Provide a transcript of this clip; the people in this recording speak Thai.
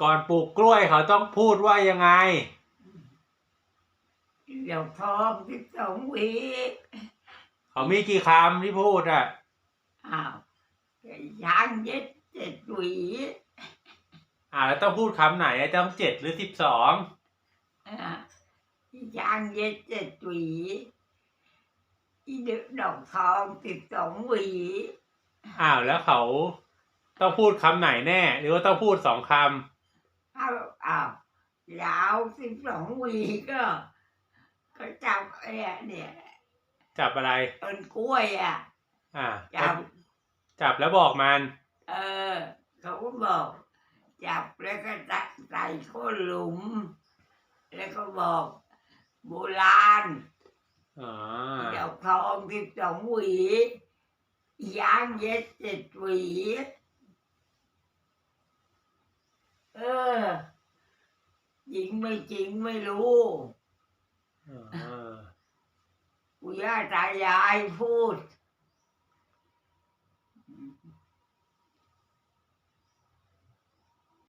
ก่อนปลูกกล้วยเขาต้องพูดว่ายังไงดอกทองสิบสองหวีเขามีกี่คำที่พูดอะ อ้าวช้างเย็ดเจ็ดหวีอ่าแล้วต้องพูดคำไหนอะต้องเจ็ดหรือสิบสองอ่าช้างเย็ดเจ็ดหวีอีเด็กดอกทองสิบสองหวีอ้าวแล้วเขาต้องพูดคำไหนแน่ หรือว่าต้องพูดสองค อ้าวอ้าวยาวสิบสองหวีก็ก็จับไอ้เนี่ยำจับอะไรต้นกล้วยอะ อ่า จับ จับแล้วบอกมัน เออ เขาก็บอก จับแล้วก็ใส่ใส่โค้นหลุม แล้วก็บอก โบราณอ๋อดอกทองสิบสองหวียางเย็ดเจ็ดหวี เออ จริงไม่จริงไม่รู้อ๋อปู่ย่าตายายพูด